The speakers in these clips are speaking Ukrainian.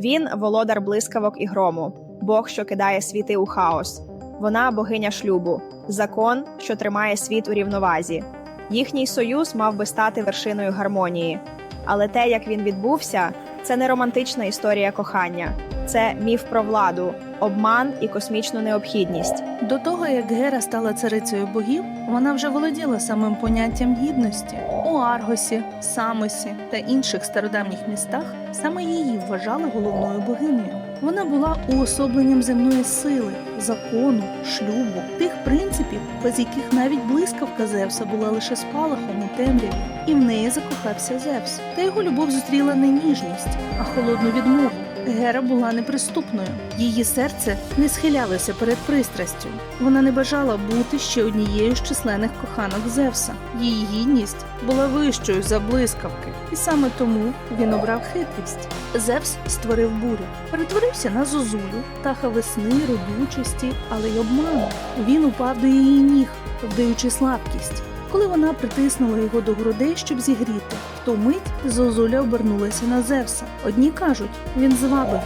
Він володар блискавок і грому, Бог, що кидає світи у хаос. Вона богиня шлюбу, закон, що тримає світ у рівновазі. Їхній союз мав би стати вершиною гармонії. Але те, як він відбувся, це не романтична історія кохання, це міф про владу, обман і космічну необхідність. До того, як Гера стала царицею богів, вона вже володіла самим поняттям гідності. У Аргосі, Самосі та інших стародавніх містах саме її вважали головною богинею. Вона була уособленням земної сили, закону, шлюбу, тих принципів, без яких навіть блискавка Зевса була лише спалахом у темряві, і в неї закохався Зевс. Та його любов зустріла не ніжність, а холодну відмову. Гера була неприступною. Її серце не схилялося перед пристрастю. Вона не бажала бути ще однією з численних коханок Зевса. Її гідність була вищою за блискавки, і саме тому він обрав хитрість. Зевс створив бурю, перетворився на зозулю, птаха весни, родючості, але й обману. Він упав до її ніг, вдаючи слабкість. Коли вона притиснула його до грудей, щоб зігріти, ту мить Зозуля обернулася на Зевса. Одні кажуть, він звабив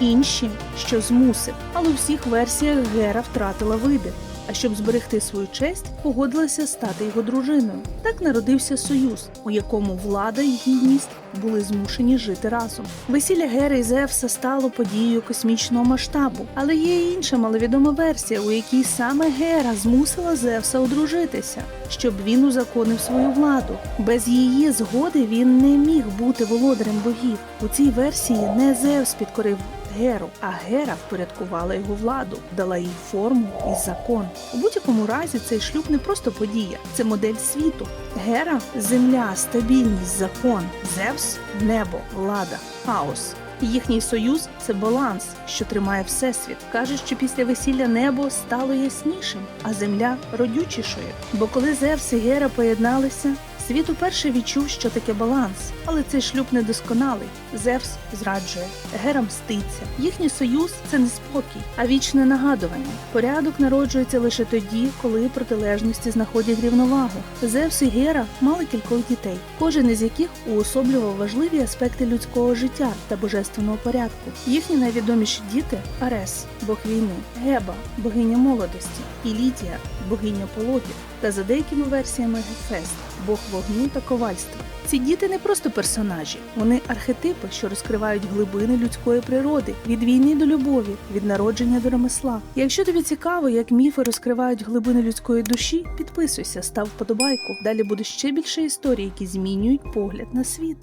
її, інші, що змусив. Але у всіх версіях Гера втратила вибір. А щоб зберегти свою честь, погодилася стати його дружиною. Так народився союз, у якому влада і гідність були змушені жити разом. Весілля Гери і Зевса стало подією космічного масштабу, але є й інша маловідома версія, у якій саме Гера змусила Зевса одружитися, щоб він узаконив свою владу. Без її згоди він не міг бути володарем богів. У цій версії не Зевс підкорив Геру, а Гера впорядкувала його владу, дала їй форму і закон. У будь-якому разі цей шлюб не просто подія, це модель світу. Гера земля, стабільність, закон, Зевс небо, влада, хаос. Їхній союз це баланс, що тримає всесвіт. Кажуть, що після весілля небо стало яснішим, а земля родючішою. Бо коли Зевс і Гера поєдналися, світ уперше відчув, що таке баланс. Але цей шлюб недосконалий. Зевс зраджує, Гера мститься. Їхній союз це не спокій, а вічне нагадування. Порядок народжується лише тоді, коли протилежності знаходять рівновагу. Зевс і Гера мали кількох дітей, кожен із яких уособлював важливі аспекти людського життя та божественного порядку. Їхні найвідоміші діти Арес, бог війни, Геба, богиня молодості, і Лідія, богиня пологів, та за деякими версіями Гефест, бог вогню та ковальства. Ці діти не просто персонажі, вони архетипи, що розкривають глибини людської природи від війни до любові, від народження до ремесла. Якщо тобі цікаво, як міфи розкривають глибини людської душі, підписуйся, став вподобайку. Далі буде ще більше історій, які змінюють погляд на світ.